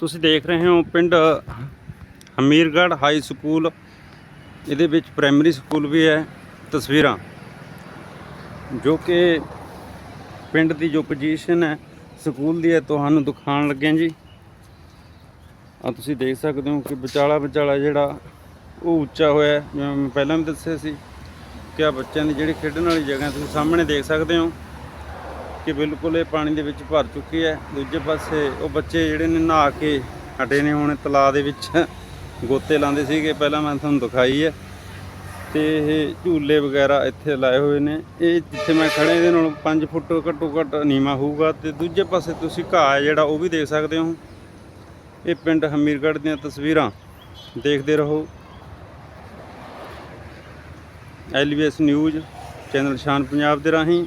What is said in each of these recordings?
ਤੁਸੀਂ ਦੇਖ ਰਹੇ ਹੋ ਪਿੰਡ ਹਮੀਰਗੜ੍ਹ ਹਾਈ ਸਕੂਲ। ਇਹਦੇ ਵਿੱਚ ਪ੍ਰਾਇਮਰੀ ਸਕੂਲ ਵੀ ਹੈ, ਤਸਵੀਰਾਂ। ਜੋ ਕਿ ਪਿੰਡ ਦੀ ਜੋ ਪੋਜੀਸ਼ਨ ਹੈ, ਸਕੂਲ ਦੀ ਹੈ, ਤੁਹਾਨੂੰ ਦਿਖਾਉਣ ਲੱਗੇ ਜੀ। ਆ ਤੁਸੀਂ ਦੇਖ ਸਕਦੇ ਹੋ ਕਿ ਵਿਚਾਲਾ ਵਿਚਾਲਾ ਜਿਹੜਾ ਉਹ ਉੱਚਾ ਹੋਇਆ ਜਿਵੇਂ ਮੈਂ ਪਹਿਲਾਂ ਵੀ ਦੱਸਿਆ ਸੀ। ਕਿ ਆ ਬੱਚਿਆਂ ਦੀ ਜਿਹੜੀ ਖੇਡਣ ਵਾਲੀ ਜਗ੍ਹਾ ਤੁਸੀਂ ਸਾਹਮਣੇ ਦੇਖ ਸਕਦੇ ਹੋ। ਕਿ ਬਿਲਕੁਲ ਇਹ ਪਾਣੀ ਦੇ ਵਿੱਚ ਭਰ ਚੁੱਕੀ ਹੈ। ਦੂਜੇ ਪਾਸੇ ਉਹ ਬੱਚੇ ਜਿਹੜੇ ਨੇ ਨਹਾ ਕੇ ਹਟੇ ਨੇ, ਹੁਣ ਤਲਾਅ ਦੇ ਵਿੱਚ ਗੋਤੇ ਲਾਉਂਦੇ ਸੀਗੇ। ਪਹਿਲਾਂ ਮੈਂ ਤੁਹਾਨੂੰ ਦਿਖਾਈ ਹੈ। ਤੇ ਇਹ ਝੂਲੇ ਵਗੈਰਾ ਇੱਥੇ ਲਾਏ ਹੋਏ ਨੇ। ਇਹ ਜਿੱਥੇ ਮੈਂ ਖੜੇ ਇਹਦੇ ਨਾਲੋਂ 5 ਫੁੱਟ ਘੱਟੋ ਘੱਟ ਨੀਮਾ ਹੋਊਗਾ। ਤੇ ਦੂਜੇ ਪਾਸੇ ਤੁਸੀਂ ਘਾਹ ਹੈ ਜਿਹੜਾ, ਉਹ ਵੀ ਦੇਖ ਸਕਦੇ ਹੋ। ਇਹ ਪਿੰਡ ਹਮੀਰਗੜ੍ਹ ਦੀਆਂ ਤਸਵੀਰਾਂ। ਦੇਖਦੇ ਰਹੋ। LVS news, channel Shan Punjab ਦੇ ਰਾਹੀਂ।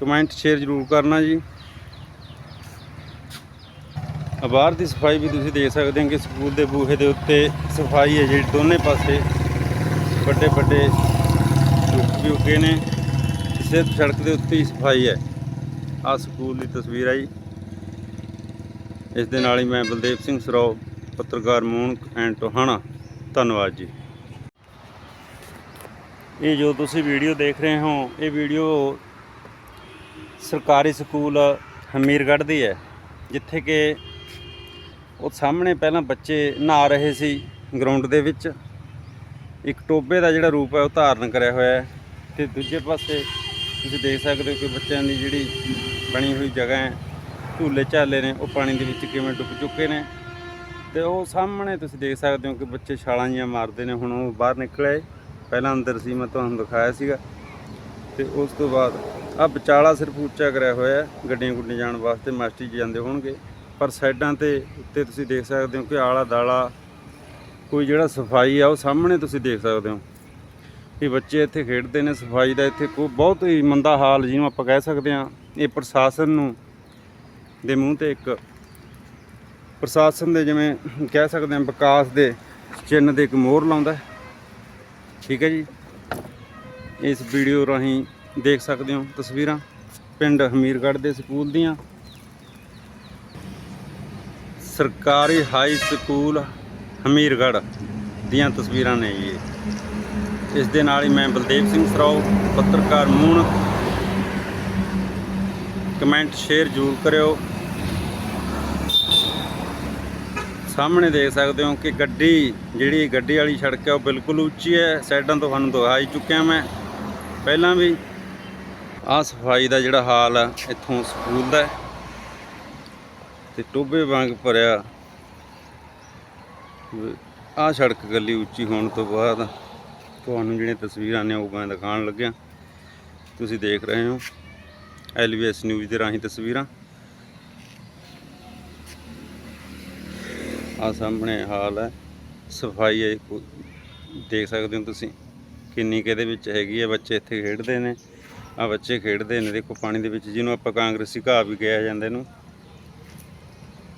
ਕਮੈਂਟ ਸ਼ੇਅਰ ਜ਼ਰੂਰ ਕਰਨਾ ਜੀ। ਬਾਹਰ ਦੀ ਸਫ਼ਾਈ ਵੀ ਤੁਸੀਂ ਦੇਖ ਸਕਦੇ ਹੋ ਕਿ ਸਕੂਲ ਦੇ ਬੂਹੇ ਦੇ ਉੱਤੇ ਸਫ਼ਾਈ ਹੈ ਜਿਹੜੀ ਦੋਨੇ ਪਾਸੇ ਵੱਡੇ ਵੱਡੇ ਰੁੱਖ ਵੀ ਉੱਗੇ ਨੇ। ਸਿਰਫ ਸੜਕ ਦੇ ਉੱਤੇ ਹੀ ਸਫ਼ਾਈ ਹੈ। ਆ ਸਕੂਲ ਦੀ ਤਸਵੀਰ ਹੈ ਜੀ। ਇਸ ਦੇ ਨਾਲ ਹੀ ਮੈਂ ਬਲਦੇਵ ਸਿੰਘ ਸਰੋਵ, ਪੱਤਰਕਾਰ ਮੂਨਕ ਐਂਡ ਟੋਹਾਣਾ, ਧੰਨਵਾਦ ਜੀ। ਇਹ ਜੋ ਤੁਸੀਂ ਵੀਡੀਓ ਦੇਖ ਰਹੇ ਹੋ, ਇਹ ਵੀਡੀਓ ਸਰਕਾਰੀ ਸਕੂਲ ਹਮੀਰਗੜ੍ਹ ਦੀ ਹੈ, ਜਿੱਥੇ ਕਿ ਉਹ ਸਾਹਮਣੇ ਪਹਿਲਾਂ ਬੱਚੇ ਨਹਾ ਰਹੇ ਸੀ ਗਰਾਊਂਡ ਦੇ ਵਿੱਚ। ਇੱਕ ਟੋਬੇ ਦਾ ਜਿਹੜਾ ਰੂਪ ਹੈ ਉਹ ਧਾਰਨ ਕਰਿਆ ਹੋਇਆ ਹੈ ਤੇ ਦੂਜੇ ਪਾਸੇ ਤੁਸੀਂ ਦੇਖ ਸਕਦੇ ਹੋ ਕਿ ਬੱਚਿਆਂ ਦੀ ਜਿਹੜੀ ਬਣੀ ਹੋਈ ਜਗ੍ਹਾ ਹੈ ਝੂਲੇ ਝਾਲੇ ਨੇ, ਉਹ ਪਾਣੀ ਦੇ ਵਿੱਚ ਕਿਵੇਂ ਡੁੱਬ ਚੁੱਕੇ ਨੇ। ਤੇ ਉਹ ਸਾਹਮਣੇ ਤੁਸੀਂ ਦੇਖ ਸਕਦੇ ਹੋ ਕਿ ਬੱਚੇ ਛਾਲਾਂ ਜੀਆਂ ਮਾਰਦੇ ਨੇ, ਹੁਣ ਉਹ ਬਾਹਰ ਨਿਕਲੇ ਪਹਿਲਾਂ ਅੰਦਰ ਸੀ, ਮੈਂ ਤੁਹਾਨੂੰ ਦਿਖਾਇਆ ਸੀਗਾ। ਤੇ ਉਸ ਤੋਂ ਬਾਅਦ ਆ ਵਿਚਾਲਾ ਸਿਰਫ ਉੱਚਾ ਕਰਿਆ ਹੋਇਆ ਹੈ, ਗੱਡੀਆਂ ਗੁੱਡੀਆਂ ਜਾਣ ਵਾਸਤੇ, ਮਾਸਟਰ ਜੀ ਜਾਂਦੇ ਹੋਣਗੇ। ਪਰ ਸਾਈਡਾਂ ਤੇ ਉੱਤੇ ਤੁਸੀਂ ਦੇਖ ਸਕਦੇ ਹੋ ਕਿ ਆਲਾ ਦਾਲਾ, ਕੋਈ ਜਿਹੜਾ ਸਫ਼ਾਈ ਆ, ਉਹ ਸਾਹਮਣੇ ਤੁਸੀਂ ਦੇਖ ਸਕਦੇ ਹੋ। ਵੀ ਬੱਚੇ ਇੱਥੇ ਖੇਡਦੇ ਨੇ, ਸਫ਼ਾਈ ਦਾ ਇੱਥੇ ਕੋਈ ਬਹੁਤ ਹੀ ਮੰਦਾ ਹਾਲ ਜਿਹਨੂੰ ਆਪਾਂ ਕਹਿ ਸਕਦੇ ਹਾਂ। ਇਹ ਪ੍ਰਸ਼ਾਸਨ ਨੂੰ ਦੇ ਮੂੰਹ ਤੇ ਇੱਕ ਪ੍ਰਸ਼ਾਸਨ ਦੇ ਜਿਵੇਂ ਕਹਿ ਸਕਦੇ ਹਾਂ, ਵਿਕਾਸ ਦੇ ਚਿੰਨ੍ਹ ਦੇ ਇੱਕ ਮੋਹਰ ਲਾਉਂਦਾ ਠੀਕ ਹੈ ਜੀ। ਇਸ ਵੀਡੀਓ ਰਾਹੀਂ ਦੇਖ ਸਕਦੇ ਹੋ ਤਸਵੀਰਾਂ ਪਿੰਡ ਹਮੀਰਗੜ੍ਹ ਦੇ ਸਕੂਲ ਦੀਆਂ। ਸਰਕਾਰੀ ਹਾਈ ਸਕੂਲ ਹਮੀਰਗੜ੍ਹ ਦੀਆਂ ਤਸਵੀਰਾਂ ਨੇ ਜੀ ਇਹ। ਇਸ ਦੇ ਨਾਲ ਹੀ ਮੈਂ ਬਲਦੇਵ ਸਿੰਘ ਸਰਾਓ, ਪੱਤਰਕਾਰ ਮੂਨ। ਕਮੈਂਟ ਸ਼ੇਅਰ ਜ਼ਰੂਰ ਕਰਿਓ। ਸਾਹਮਣੇ ਦੇਖ ਸਕਦੇ ਹੋ ਕਿ ਗੱਡੀ, ਜਿਹੜੀ ਗੱਡੀ ਵਾਲੀ ਸੜਕ ਹੈ, ਉਹ ਬਿਲਕੁਲ ਉੱਚੀ ਹੈ। ਸਾਈਡਾਂ ਤੋਂ ਤੁਹਾਨੂੰ ਦਿਖਾਈ ਚੁੱਕਿਆ ਮੈਂ। ਪਹਿਲਾਂ ਵੀ ਆਹ ਸਫ਼ਾਈ ਦਾ ਜਿਹੜਾ ਹਾਲ ਆ, ਇੱਥੋਂ ਸਕੂਲ ਦਾ ਹੈ। ਤੇ ਟੋਬੇ ਵਾਂਗ ਭਰਿਆ। ਆਹ ਸੜਕ ਗੱਲੀ ਉੱਚੀ ਹੋਣ ਤੋਂ ਬਾਅਦ ਤੁਹਾਨੂੰ ਜਿਹੜੀਆਂ ਤਸਵੀਰਾਂ ਨੇ ਉਹ ਮੈਂ ਦਿਖਾਉਣ ਲੱਗਿਆ। ਤੁਸੀਂ ਦੇਖ ਰਹੇ ਹੋ ਐਲਵੀਐਸ ਨਿਊਜ਼ ਦੇ ਰਾਹੀਂ ਤਸਵੀਰਾਂ। ਆ ਸਾਹਮਣੇ ਹਾਲ ਹੈ। ਸਫ਼ਾਈ ਹੈ, ਦੇਖ ਸਕਦੇ ਹੋ ਤੁਸੀਂ। ਕਿੰਨੀ ਕੁ ਇਹਦੇ ਵਿੱਚ ਹੈਗੀ ਹੈ, ਬੱਚੇ ਇੱਥੇ ਖੇਡਦੇ ਨੇ। ਆ ਬੱਚੇ ਖੇਡਦੇ ਨੇ, ਦੇਖੋ ਪਾਣੀ ਦੇ ਵਿੱਚ, ਜਿਹਨੂੰ ਆਪਾਂ ਕਾਂਗਰਸੀ ਘਾਹ ਵੀ ਕਿਹਾ ਜਾਂਦਾ ਇਹਨੂੰ।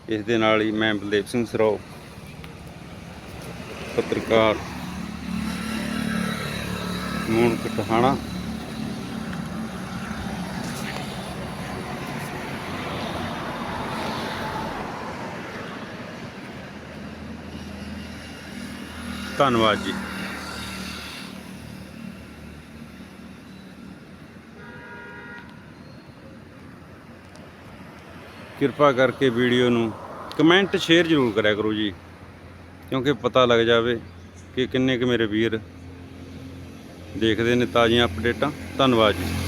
ਇਸ ਦੇ ਨਾਲ ਹੀ ਮੈਂ ਬਲਦੇਵ ਸਿੰਘ ਸਰੋਵ, ਪੱਤਰਕਾਰ ਮੂਨ ਕਟਹਾਣਾ ਧੰਨਵਾਦ ਜੀ। ਕਿਰਪਾ ਕਰਕੇ ਵੀਡੀਓ ਨੂੰ ਕਮੈਂਟ ਸ਼ੇਅਰ ਜ਼ਰੂਰ ਕਰਿਆ ਕਰੋ ਜੀ, ਕਿਉਂਕਿ ਪਤਾ ਲੱਗ ਜਾਵੇ ਕਿ ਕਿੰਨੇ ਕੁ ਮੇਰੇ ਵੀਰ ਦੇਖਦੇ ਨੇ ਤਾਜ਼ੀਆਂ ਅਪਡੇਟਾਂ। ਧੰਨਵਾਦ ਜੀ।